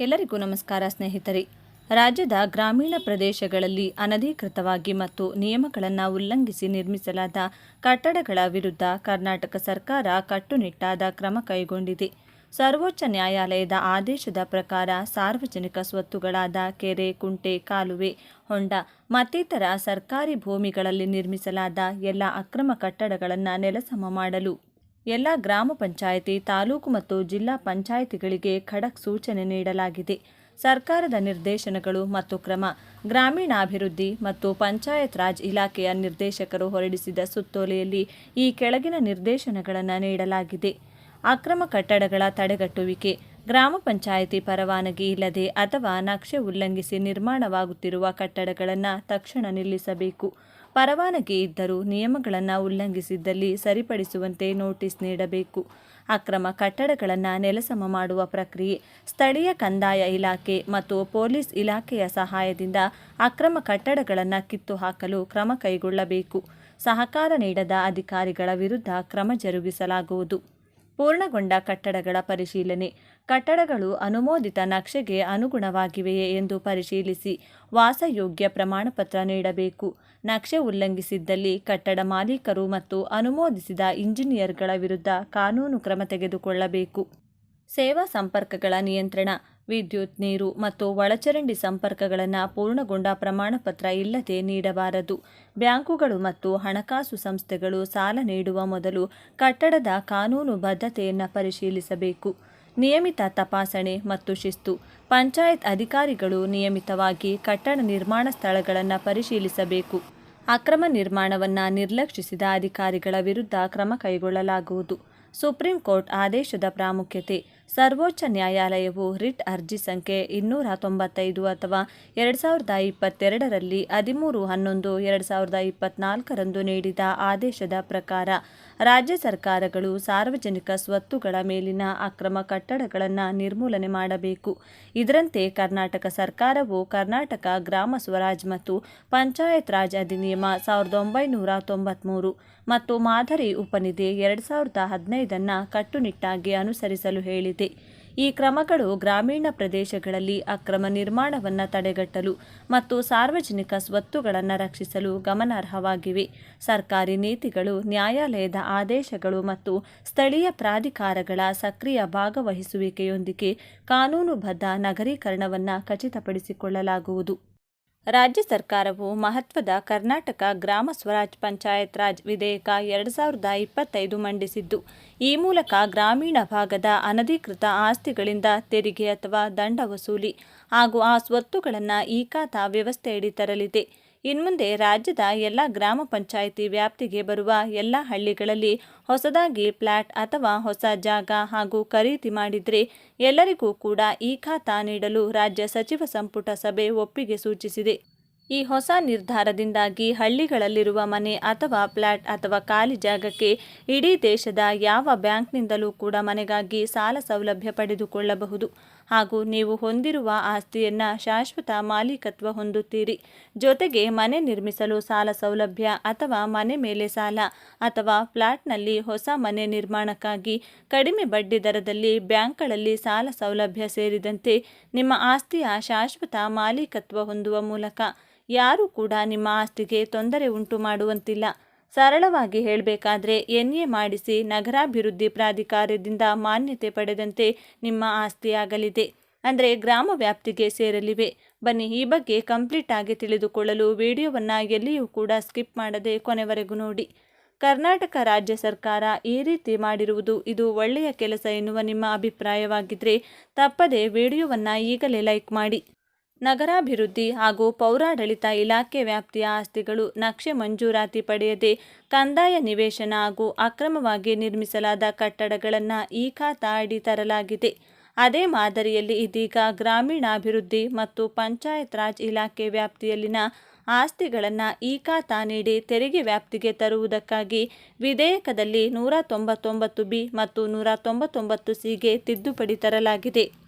ಎಲ್ಲರಿಗೂ ನಮಸ್ಕಾರ ಸ್ನೇಹಿತರೆ. ರಾಜ್ಯದ ಗ್ರಾಮೀಣ ಪ್ರದೇಶಗಳಲ್ಲಿ ಅನಧಿಕೃತವಾಗಿ ಮತ್ತು ನಿಯಮಗಳನ್ನು ಉಲ್ಲಂಘಿಸಿ ನಿರ್ಮಿಸಲಾದ ಕಟ್ಟಡಗಳ ವಿರುದ್ಧ ಕರ್ನಾಟಕ ಸರ್ಕಾರ ಕಟ್ಟುನಿಟ್ಟಾದ ಕ್ರಮ ಕೈಗೊಂಡಿದೆ. ಸರ್ವೋಚ್ಚ ನ್ಯಾಯಾಲಯದ ಆದೇಶದ ಪ್ರಕಾರ ಸಾರ್ವಜನಿಕ ಸ್ವತ್ತುಗಳಾದ ಕೆರೆ, ಕುಂಟೆ, ಕಾಲುವೆ, ಹೊಂಡ ಮತ್ತಿತರ ಸರ್ಕಾರಿ ಭೂಮಿಗಳಲ್ಲಿ ನಿರ್ಮಿಸಲಾದ ಎಲ್ಲ ಅಕ್ರಮ ಕಟ್ಟಡಗಳನ್ನು ನೆಲಸಮ ಮಾಡಲು ಎಲ್ಲ ಗ್ರಾಮ ಪಂಚಾಯಿತಿ, ತಾಲೂಕು ಮತ್ತು ಜಿಲ್ಲಾ ಪಂಚಾಯಿತಿಗಳಿಗೆ ಖಡಕ್ ಸೂಚನೆ ನೀಡಲಾಗಿದೆ. ಸರ್ಕಾರದ ನಿರ್ದೇಶನಗಳು ಮತ್ತು ಕ್ರಮ, ಗ್ರಾಮೀಣಾಭಿವೃದ್ಧಿ ಮತ್ತು ಪಂಚಾಯತ್ ರಾಜ್ ಇಲಾಖೆಯ ನಿರ್ದೇಶಕರು ಹೊರಡಿಸಿದ ಸುತ್ತೋಲೆಯಲ್ಲಿ ಈ ಕೆಳಗಿನ ನಿರ್ದೇಶನಗಳನ್ನು ನೀಡಲಾಗಿದೆ. ಅಕ್ರಮ ಕಟ್ಟಡಗಳ ತಡೆಗಟ್ಟುವಿಕೆ, ಗ್ರಾಮ ಪಂಚಾಯಿತಿ ಪರವಾನಗಿ ಇಲ್ಲದೆ ಅಥವಾ ನಕ್ಷೆ ಉಲ್ಲಂಘಿಸಿ ನಿರ್ಮಾಣವಾಗುತ್ತಿರುವ ಕಟ್ಟಡಗಳನ್ನು ತಕ್ಷಣ ನಿಲ್ಲಿಸಬೇಕು. ಪರವಾನಗಿ ಇದ್ದರೂ ನಿಯಮಗಳನ್ನು ಉಲ್ಲಂಘಿಸಿದ್ದಲ್ಲಿ ಸರಿಪಡಿಸುವಂತೆ ನೋಟಿಸ್ ನೀಡಬೇಕು. ಅಕ್ರಮ ಕಟ್ಟಡಗಳನ್ನು ನೆಲಸಮ ಮಾಡುವ ಪ್ರಕ್ರಿಯೆ, ಸ್ಥಳೀಯ ಕಂದಾಯ ಇಲಾಖೆ ಮತ್ತು ಪೊಲೀಸ್ ಇಲಾಖೆಯ ಸಹಾಯದಿಂದ ಅಕ್ರಮ ಕಟ್ಟಡಗಳನ್ನು ಕಿತ್ತು ಹಾಕಲು ಕ್ರಮ ಕೈಗೊಳ್ಳಬೇಕು. ಸಹಕಾರ ನೀಡದ ಅಧಿಕಾರಿಗಳ ವಿರುದ್ಧ ಕ್ರಮ ಜರುಗಿಸಲಾಗುವುದು. ಪೂರ್ಣಗೊಂಡ ಕಟ್ಟಡಗಳ ಪರಿಶೀಲನೆ ಕಟ್ಟಡಗಳು ಅನುಮೋದಿತ ನಕ್ಷೆಗೆ ಅನುಗುಣವಾಗಿವೆಯೇ ಎಂದು ಪರಿಶೀಲಿಸಿ ವಾಸಯೋಗ್ಯ ಪ್ರಮಾಣಪತ್ರ ನೀಡಬೇಕು. ನಕ್ಷೆ ಉಲ್ಲಂಘಿಸಿದ್ದಲ್ಲಿ ಕಟ್ಟಡ ಮಾಲೀಕರು ಮತ್ತು ಅನುಮೋದಿಸಿದ ಇಂಜಿನಿಯರ್ಗಳ ವಿರುದ್ಧ ಕಾನೂನು ಕ್ರಮ ತೆಗೆದುಕೊಳ್ಳಬೇಕು. ಸೇವಾ ಸಂಪರ್ಕಗಳ ನಿಯಂತ್ರಣ, ವಿದ್ಯುತ್, ನೀರು ಮತ್ತು ಒಳಚರಂಡಿ ಸಂಪರ್ಕಗಳನ್ನು ಪೂರ್ಣಗೊಂಡ ಪ್ರಮಾಣಪತ್ರ ಇಲ್ಲದೆ ನೀಡಬಾರದು. ಬ್ಯಾಂಕುಗಳು ಮತ್ತು ಹಣಕಾಸು ಸಂಸ್ಥೆಗಳು ಸಾಲ ನೀಡುವ ಮೊದಲು ಕಟ್ಟಡದ ಕಾನೂನು ಬದ್ಧತೆಯನ್ನು ಪರಿಶೀಲಿಸಬೇಕು. ನಿಯಮಿತ ತಪಾಸಣೆ ಮತ್ತು ಶಿಸ್ತು. ಪಂಚಾಯತ್ ಅಧಿಕಾರಿಗಳು ನಿಯಮಿತವಾಗಿ ಕಟ್ಟಡ ನಿರ್ಮಾಣ ಸ್ಥಳಗಳನ್ನು ಪರಿಶೀಲಿಸಬೇಕು. ಅಕ್ರಮ ನಿರ್ಮಾಣವನ್ನು ನಿರ್ಲಕ್ಷಿಸಿದ ಅಧಿಕಾರಿಗಳ ವಿರುದ್ಧ ಕ್ರಮ ಕೈಗೊಳ್ಳಲಾಗುವುದು. ಸುಪ್ರೀಂ ಕೋರ್ಟ್ ಆದೇಶದ ಪ್ರಾಮುಖ್ಯತೆ. ಸರ್ವೋಚ್ಚ ನ್ಯಾಯಾಲಯವು ರಿಟ್ ಅರ್ಜಿ ಸಂಖ್ಯೆ ಇನ್ನೂರ ತೊಂಬತ್ತೈದು ಅಥವಾ ಎರಡು ಸಾವಿರದ ಇಪ್ಪತ್ತೆರಡರಲ್ಲಿ ಹದಿಮೂರು, ಹನ್ನೊಂದು, ಎರಡು ಸಾವಿರದ ಇಪ್ಪತ್ನಾಲ್ಕರಂದು ನೀಡಿದ ಆದೇಶದ ಪ್ರಕಾರ ರಾಜ್ಯ ಸರ್ಕಾರಗಳು ಸಾರ್ವಜನಿಕ ಸ್ವತ್ತುಗಳ ಮೇಲಿನ ಅಕ್ರಮ ಕಟ್ಟಡಗಳನ್ನು ನಿರ್ಮೂಲನೆ ಮಾಡಬೇಕು. ಇದರಂತೆ ಕರ್ನಾಟಕ ಸರ್ಕಾರವು ಕರ್ನಾಟಕ ಗ್ರಾಮ ಸ್ವರಾಜ್ ಮತ್ತು ಪಂಚಾಯತ್ ರಾಜ್ ಅಧಿನಿಯಮ ಸಾವಿರದ ಒಂಬೈನೂರ ತೊಂಬತ್ತ್ಮೂರು ಮತ್ತು ಮಾದರಿ ಉಪನಿಧಿ ಎರಡು ಸಾವಿರದ ಹದಿನೈದನ್ನು ಕಟ್ಟುನಿಟ್ಟಾಗಿ ಅನುಸರಿಸಲು ಹೇಳಿದೆ. ಈ ಕ್ರಮಗಳು ಗ್ರಾಮೀಣ ಪ್ರದೇಶಗಳಲ್ಲಿ ಅಕ್ರಮ ನಿರ್ಮಾಣವನ್ನು ತಡೆಗಟ್ಟಲು ಮತ್ತು ಸಾರ್ವಜನಿಕ ಸ್ವತ್ತುಗಳನ್ನು ರಕ್ಷಿಸಲು ಗಮನಾರ್ಹವಾಗಿವೆ. ಸರ್ಕಾರಿ ನೀತಿಗಳು, ನ್ಯಾಯಾಲಯದ ಆದೇಶಗಳು ಮತ್ತು ಸ್ಥಳೀಯ ಪ್ರಾಧಿಕಾರಗಳ ಸಕ್ರಿಯ ಭಾಗವಹಿಸುವಿಕೆಯೊಂದಿಗೆ ಕಾನೂನುಬದ್ಧ ನಗರೀಕರಣವನ್ನು ಖಚಿತಪಡಿಸಿಕೊಳ್ಳಲಾಗುವುದು. ರಾಜ್ಯ ಸರ್ಕಾರವು ಮಹತ್ವದ ಕರ್ನಾಟಕ ಗ್ರಾಮ ಸ್ವರಾಜ್ ಪಂಚಾಯತ್ ರಾಜ್ ವಿಧೇಯಕ ಎರಡು ಸಾವಿರದ ಇಪ್ಪತ್ತೈದು ಮಂಡಿಸಿದ್ದು, ಈ ಮೂಲಕ ಗ್ರಾಮೀಣ ಭಾಗದ ಅನಧಿಕೃತ ಆಸ್ತಿಗಳಿಂದ ತೆರಿಗೆ ಅಥವಾ ದಂಡ ವಸೂಲಿ ಹಾಗೂ ಆ ಸ್ವತ್ತುಗಳನ್ನು ಈ ಖಾತಾ ವ್ಯವಸ್ಥೆಯಡಿ ತರಲಿದೆ. ಇನ್ಮುಂದೆ ರಾಜ್ಯದ ಎಲ್ಲ ಗ್ರಾಮ ಪಂಚಾಯಿತಿ ವ್ಯಾಪ್ತಿಗೆ ಬರುವ ಎಲ್ಲ ಹಳ್ಳಿಗಳಲ್ಲಿ ಹೊಸದಾಗಿ ಫ್ಲಾಟ್ ಅಥವಾ ಹೊಸ ಜಾಗ ಹಾಗೂ ಖರೀದಿ ಮಾಡಿದರೆ ಎಲ್ಲರಿಗೂ ಕೂಡ ಈ ಖಾತಾ ನೀಡಲು ರಾಜ್ಯ ಸಚಿವ ಸಂಪುಟ ಸಭೆ ಒಪ್ಪಿಗೆ ಸೂಚಿಸಿದೆ. ಈ ಹೊಸ ನಿರ್ಧಾರದಿಂದಾಗಿ ಹಳ್ಳಿಗಳಲ್ಲಿರುವ ಮನೆ ಅಥವಾ ಫ್ಲ್ಯಾಟ್ ಅಥವಾ ಖಾಲಿ ಜಾಗಕ್ಕೆ ಇಡೀ ದೇಶದ ಯಾವ ಬ್ಯಾಂಕ್ನಿಂದಲೂ ಕೂಡ ಮನೆಗಾಗಿ ಸಾಲ ಸೌಲಭ್ಯ ಪಡೆದುಕೊಳ್ಳಬಹುದು. ಹಾಗೂ ನೀವು ಹೊಂದಿರುವ ಆಸ್ತಿಯನ್ನು ಶಾಶ್ವತ ಮಾಲೀಕತ್ವ ಹೊಂದುತ್ತೀರಿ. ಜೊತೆಗೆ ಮನೆ ನಿರ್ಮಿಸಲು ಸಾಲ ಸೌಲಭ್ಯ ಅಥವಾ ಮನೆ ಮೇಲೆ ಸಾಲ ಅಥವಾ ಫ್ಲಾಟ್ನಲ್ಲಿ ಹೊಸ ಮನೆ ನಿರ್ಮಾಣಕ್ಕಾಗಿ ಕಡಿಮೆ ಬಡ್ಡಿ ದರದಲ್ಲಿ ಬ್ಯಾಂಕ್ಗಳಲ್ಲಿ ಸಾಲ ಸೌಲಭ್ಯ ಸೇರಿದಂತೆ ನಿಮ್ಮ ಆಸ್ತಿಯ ಶಾಶ್ವತ ಮಾಲೀಕತ್ವ ಹೊಂದುವ ಮೂಲಕ ಯಾರೂ ಕೂಡ ನಿಮ್ಮ ಆಸ್ತಿಗೆ ತೊಂದರೆ ಉಂಟು ಮಾಡುವಂತಿಲ್ಲ. ಸರಳವಾಗಿ ಹೇಳಬೇಕಾದ್ರೆ ಎನ್ ಎ ಮಾಡಿಸಿ ನಗರಾಭಿವೃದ್ಧಿ ಪ್ರಾಧಿಕಾರದಿಂದ ಮಾನ್ಯತೆ ಪಡೆದಂತೆ ನಿಮ್ಮ ಆಸ್ತಿಯಾಗಲಿದೆ. ಅಂದರೆ ಗ್ರಾಮ ವ್ಯಾಪ್ತಿಗೆ ಸೇರಲಿವೆ. ಬನ್ನಿ, ಈ ಬಗ್ಗೆ ಕಂಪ್ಲೀಟ್ ಆಗಿ ತಿಳಿದುಕೊಳ್ಳಲು ವಿಡಿಯೋವನ್ನು ಎಲ್ಲಿಯೂ ಕೂಡ ಸ್ಕಿಪ್ ಮಾಡದೆ ಕೊನೆವರೆಗೂ ನೋಡಿ. ಕರ್ನಾಟಕ ರಾಜ್ಯ ಸರ್ಕಾರ ಈ ರೀತಿ ಮಾಡಿರುವುದು ಇದು ಒಳ್ಳೆಯ ಕೆಲಸ ಎನ್ನುವ ನಿಮ್ಮ ಅಭಿಪ್ರಾಯವಾಗಿದ್ದರೆ ತಪ್ಪದೆ ವಿಡಿಯೋವನ್ನು ಈಗಲೇ ಲೈಕ್ ಮಾಡಿ. ನಗರಾಭಿವೃದ್ಧಿ ಹಾಗೂ ಪೌರಾಡಳಿತ ಇಲಾಖೆ ವ್ಯಾಪ್ತಿಯ ಆಸ್ತಿಗಳು ನಕ್ಷೆ ಮಂಜೂರಾತಿ ಪಡೆಯದೆ ಕಂದಾಯ ನಿವೇಶನ ಹಾಗೂ ಅಕ್ರಮವಾಗಿ ನಿರ್ಮಿಸಲಾದ ಕಟ್ಟಡಗಳನ್ನು ಈ ಖಾತಾ ತರಲಾಗಿದೆ. ಅದೇ ಮಾದರಿಯಲ್ಲಿ ಇದೀಗ ಗ್ರಾಮೀಣಾಭಿವೃದ್ಧಿ ಮತ್ತು ಪಂಚಾಯತ್ ರಾಜ್ ಇಲಾಖೆ ವ್ಯಾಪ್ತಿಯಲ್ಲಿನ ಆಸ್ತಿಗಳನ್ನು ಈ ಖಾತಾ ನೀಡಿ ತೆರಿಗೆ ವ್ಯಾಪ್ತಿಗೆ ತರುವುದಕ್ಕಾಗಿ ವಿಧೇಯಕದಲ್ಲಿ ನೂರ ತೊಂಬತ್ತೊಂಬತ್ತು ಬಿ ಮತ್ತು ನೂರ ತೊಂಬತ್ತೊಂಬತ್ತು ಸಿಗೆ ತಿದ್ದುಪಡಿ ತರಲಾಗಿದೆ.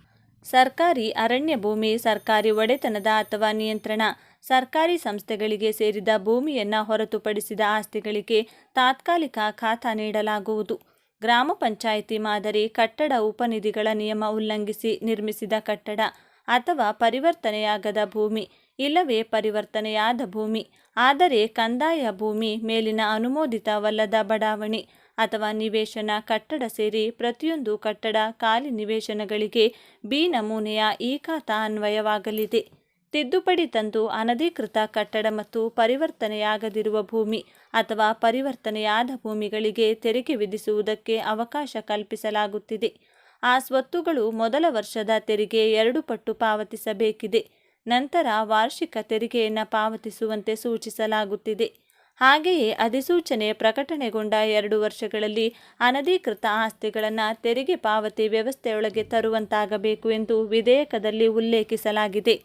ಸರ್ಕಾರಿ ಅರಣ್ಯ ಭೂಮಿ, ಸರ್ಕಾರಿ ಒಡೆತನದ ಅಥವಾ ನಿಯಂತ್ರಣ, ಸರ್ಕಾರಿ ಸಂಸ್ಥೆಗಳಿಗೆ ಸೇರಿದ ಭೂಮಿಯನ್ನು ಹೊರತುಪಡಿಸಿದ ಆಸ್ತಿಗಳಿಗೆ ತಾತ್ಕಾಲಿಕ ಖಾತಾ ನೀಡಲಾಗುವುದು. ಗ್ರಾಮ ಪಂಚಾಯಿತಿ ಮಾದರಿ ಕಟ್ಟಡ ಉಪನಿಧಿಗಳ ನಿಯಮ ಉಲ್ಲಂಘಿಸಿ ನಿರ್ಮಿಸಿದ ಕಟ್ಟಡ ಅಥವಾ ಪರಿವರ್ತನೆಯಾಗದ ಭೂಮಿ, ಇಲ್ಲವೇ ಪರಿವರ್ತನೆಯಾದ ಭೂಮಿ, ಆದರೆ ಕಂದಾಯ ಭೂಮಿ ಮೇಲಿನ ಅನುಮೋದಿತವಲ್ಲದ ಬಡಾವಣೆ ಅಥವಾ ನಿವೇಶನ ಕಟ್ಟಡ ಸೇರಿ ಪ್ರತಿಯೊಂದು ಕಟ್ಟಡ ಖಾಲಿ ನಿವೇಶನಗಳಿಗೆ ಬಿ ನಮೂನೆಯ ಈ ಅನ್ವಯವಾಗಲಿದೆ. ತಿದ್ದುಪಡಿ ತಂದು ಅನಧಿಕೃತ ಕಟ್ಟಡ ಮತ್ತು ಪರಿವರ್ತನೆಯಾಗದಿರುವ ಭೂಮಿ ಅಥವಾ ಪರಿವರ್ತನೆಯಾದ ಭೂಮಿಗಳಿಗೆ ತೆರಿಗೆ ವಿಧಿಸುವುದಕ್ಕೆ ಅವಕಾಶ ಕಲ್ಪಿಸಲಾಗುತ್ತಿದೆ. ಆ ಸ್ವತ್ತುಗಳು ಮೊದಲ ವರ್ಷದ ತೆರಿಗೆ ಎರಡು ಪಟ್ಟು ಪಾವತಿಸಬೇಕಿದೆ. ನಂತರ ವಾರ್ಷಿಕ ತೆರಿಗೆಯನ್ನು ಪಾವತಿಸುವಂತೆ ಸೂಚಿಸಲಾಗುತ್ತಿದೆ. ಹಾಗೆಯೇ ಅಧಿಸೂಚನೆ ಪ್ರಕಟಣೆಗೊಂಡ ಎರಡು ವರ್ಷಗಳಲ್ಲಿ ಅನಧಿಕೃತ ಆಸ್ತಿಗಳನ್ನು ತೆರಿಗೆ ಪಾವತಿ ವ್ಯವಸ್ಥೆಯೊಳಗೆ ತರುವಂತಾಗಬೇಕು ಎಂದು ವಿಧೇಯಕದಲ್ಲಿ ಉಲ್ಲೇಖಿಸಲಾಗಿದೆ.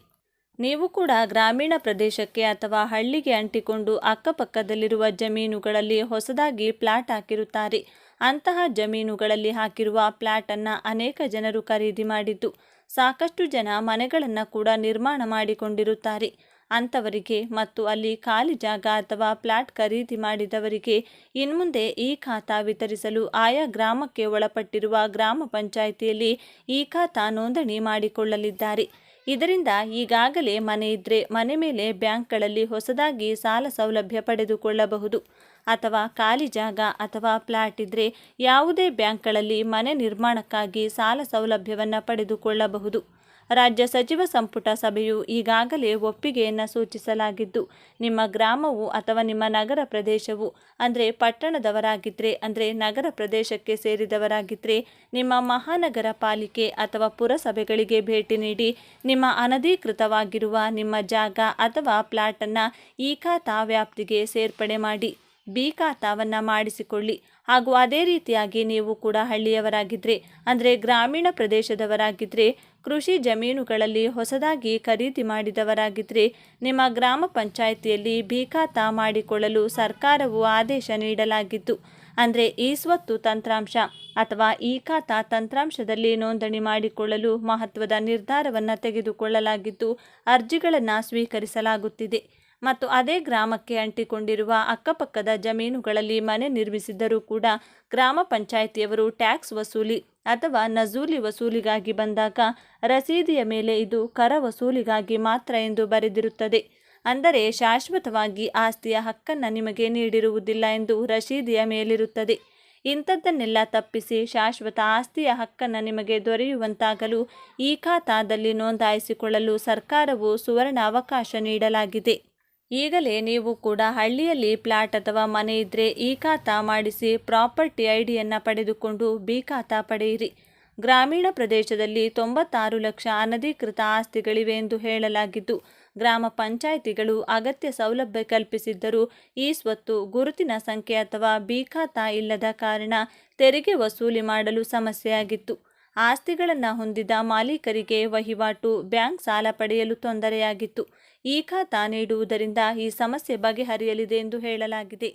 ನೀವು ಕೂಡ ಗ್ರಾಮೀಣ ಪ್ರದೇಶಕ್ಕೆ ಅಥವಾ ಹಳ್ಳಿಗೆ ಅಂಟಿಕೊಂಡು ಅಕ್ಕಪಕ್ಕದಲ್ಲಿರುವ ಜಮೀನುಗಳಲ್ಲಿ ಹೊಸದಾಗಿ ಪ್ಲಾಟ್ ಹಾಕಿರುತ್ತಾರೆ. ಅಂತಹ ಜಮೀನುಗಳಲ್ಲಿ ಹಾಕಿರುವ ಪ್ಲಾಟನ್ನು ಅನೇಕ ಜನರು ಖರೀದಿ ಮಾಡಿದ್ದು, ಸಾಕಷ್ಟು ಜನ ಮನೆಗಳನ್ನು ಕೂಡ ನಿರ್ಮಾಣ ಮಾಡಿಕೊಂಡಿರುತ್ತಾರೆ. ಅಂಥವರಿಗೆ ಮತ್ತು ಅಲ್ಲಿ ಖಾಲಿ ಜಾಗ ಅಥವಾ ಪ್ಲಾಟ್ ಖರೀದಿ ಮಾಡಿದವರಿಗೆ ಇನ್ಮುಂದೆ ಈ ಖಾತಾ ವಿತರಿಸಲು ಆಯಾ ಗ್ರಾಮಕ್ಕೆ ಒಳಪಟ್ಟಿರುವ ಗ್ರಾಮ ಪಂಚಾಯಿತಿಯಲ್ಲಿ ಈ ಖಾತಾ ನೋಂದಣಿ ಮಾಡಿಕೊಳ್ಳಲಿದ್ದಾರೆ. ಇದರಿಂದ ಈಗಾಗಲೇ ಮನೆ ಇದ್ದರೆ ಮನೆ ಮೇಲೆ ಬ್ಯಾಂಕ್ಗಳಲ್ಲಿ ಹೊಸದಾಗಿ ಸಾಲ ಸೌಲಭ್ಯ ಪಡೆದುಕೊಳ್ಳಬಹುದು. ಅಥವಾ ಖಾಲಿ ಜಾಗ ಅಥವಾ ಫ್ಲಾಟ್ ಇದ್ದರೆ ಯಾವುದೇ ಬ್ಯಾಂಕ್ಗಳಲ್ಲಿ ಮನೆ ನಿರ್ಮಾಣಕ್ಕಾಗಿ ಸಾಲ ಸೌಲಭ್ಯವನ್ನು ಪಡೆದುಕೊಳ್ಳಬಹುದು. ರಾಜ್ಯ ಸಚಿವ ಸಂಪುಟ ಸಭೆಯು ಈಗಾಗಲೇ ಒಪ್ಪಿಗೆಯನ್ನು ಸೂಚಿಸಲಾಗಿದ್ದು, ನಿಮ್ಮ ಗ್ರಾಮವು ಅಥವಾ ನಿಮ್ಮ ನಗರ ಪ್ರದೇಶವು ಅಂದರೆ ಪಟ್ಟಣದವರಾಗಿದ್ದರೆ ಅಂದರೆ ನಗರ ಪ್ರದೇಶಕ್ಕೆ ಸೇರಿದವರಾಗಿದ್ದರೆ ನಿಮ್ಮ ಮಹಾನಗರ ಪಾಲಿಕೆ ಅಥವಾ ಪುರಸಭೆಗಳಿಗೆ ಭೇಟಿ ನೀಡಿ ನಿಮ್ಮ ಅನಧಿಕೃತವಾಗಿರುವ ನಿಮ್ಮ ಜಾಗ ಅಥವಾ ಪ್ಲಾಟನ್ನು ಈ ಖಾತಾ ವ್ಯಾಪ್ತಿಗೆ ಸೇರ್ಪಡೆ ಮಾಡಿ, ಬಿ ಖಾತಾವನ್ನು ಮಾಡಿಸಿಕೊಳ್ಳಿ. ಹಾಗೂ ಅದೇ ರೀತಿಯಾಗಿ ನೀವು ಕೂಡ ಹಳ್ಳಿಯವರಾಗಿದ್ದರೆ ಅಂದರೆ ಗ್ರಾಮೀಣ ಪ್ರದೇಶದವರಾಗಿದ್ದರೆ ಕೃಷಿ ಜಮೀನುಗಳಲ್ಲಿ ಹೊಸದಾಗಿ ಖರೀದಿ ಮಾಡಿದವರಾಗಿದ್ದರೆ ನಿಮ್ಮ ಗ್ರಾಮ ಪಂಚಾಯಿತಿಯಲ್ಲಿ ಬೀಖಾತ ಖಾತಾ ಮಾಡಿಕೊಳ್ಳಲು ಸರ್ಕಾರವು ಆದೇಶ ನೀಡಲಾಗಿದ್ದು ಅಂದರೆ ಈ ಸ್ವತ್ತು ತಂತ್ರಾಂಶ ಅಥವಾ ಈ ಖಾತಾ ತಂತ್ರಾಂಶದಲ್ಲಿ ನೋಂದಣಿ ಮಾಡಿಕೊಳ್ಳಲು ಮಹತ್ವದ ನಿರ್ಧಾರವನ್ನು ತೆಗೆದುಕೊಳ್ಳಲಾಗಿದ್ದು ಅರ್ಜಿಗಳನ್ನು ಸ್ವೀಕರಿಸಲಾಗುತ್ತಿದೆ. ಮತ್ತು ಅದೇ ಗ್ರಾಮಕ್ಕೆ ಅಂಟಿಕೊಂಡಿರುವ ಅಕ್ಕಪಕ್ಕದ ಜಮೀನುಗಳಲ್ಲಿ ಮನೆ ನಿರ್ಮಿಸಿದ್ದರೂ ಕೂಡ ಗ್ರಾಮ ಪಂಚಾಯಿತಿಯವರು ಟ್ಯಾಕ್ಸ್ ವಸೂಲಿ ಅಥವಾ ನಜೂಲಿ ವಸೂಲಿಗಾಗಿ ಬಂದಾಗ ರಸೀದಿಯ ಮೇಲೆ ಇದು ಕರ ವಸೂಲಿಗಾಗಿ ಮಾತ್ರ ಎಂದು ಬರೆದಿರುತ್ತದೆ. ಅಂದರೆ ಶಾಶ್ವತವಾಗಿ ಆಸ್ತಿಯ ಹಕ್ಕನ್ನು ನಿಮಗೆ ನೀಡಿರುವುದಿಲ್ಲ ಎಂದು ರಸೀದಿಯ ಮೇಲಿರುತ್ತದೆ. ಇಂಥದ್ದನ್ನೆಲ್ಲ ತಪ್ಪಿಸಿ ಶಾಶ್ವತ ಆಸ್ತಿಯ ಹಕ್ಕನ್ನು ನಿಮಗೆ ದೊರೆಯುವಂತಾಗಲು ಈ ಖಾತಾದಲ್ಲಿ ನೋಂದಾಯಿಸಿಕೊಳ್ಳಲು ಸರ್ಕಾರವು ಸುವರ್ಣ ಅವಕಾಶ ನೀಡಲಾಗಿದೆ. ಈಗಲೇ ನೀವು ಕೂಡ ಹಳ್ಳಿಯಲ್ಲಿ ಪ್ಲಾಟ್ ಅಥವಾ ಮನೆ ಇದ್ದರೆ ಈ ಖಾತಾ ಮಾಡಿಸಿ ಪ್ರಾಪರ್ಟಿ ಐಡಿಯನ್ನು ಪಡೆದುಕೊಂಡು ಬಿ ಖಾತಾ ಪಡೆಯಿರಿ. ಗ್ರಾಮೀಣ ಪ್ರದೇಶದಲ್ಲಿ ತೊಂಬತ್ತಾರು ಲಕ್ಷ ಅನಧಿಕೃತ ಆಸ್ತಿಗಳಿವೆ ಎಂದು ಹೇಳಲಾಗಿದ್ದು, ಗ್ರಾಮ ಪಂಚಾಯಿತಿಗಳು ಅಗತ್ಯ ಸೌಲಭ್ಯ ಕಲ್ಪಿಸಿದ್ದರೂ ಈ ಸ್ವತ್ತು ಗುರುತಿನ ಸಂಖ್ಯೆ ಅಥವಾ ಬಿ ಖಾತಾ ಇಲ್ಲದ ಕಾರಣ ತೆರಿಗೆ ವಸೂಲಿ ಮಾಡಲು ಸಮಸ್ಯೆಯಾಗಿತ್ತು. ಆಸ್ತಿಗಳನ್ನು ಹೊಂದಿದ ಮಾಲೀಕರಿಗೆ ವಹಿವಾಟು, ಬ್ಯಾಂಕ್ ಸಾಲ ಪಡೆಯಲು ತೊಂದರೆಯಾಗಿತ್ತು. ಈ ಖಾತಾ ನೀಡುವುದರಿಂದ ಈ ಸಮಸ್ಯೆ ಬಗೆಹರಿಯಲಿದೆ ಎಂದು ಹೇಳಲಾಗಿದೆ.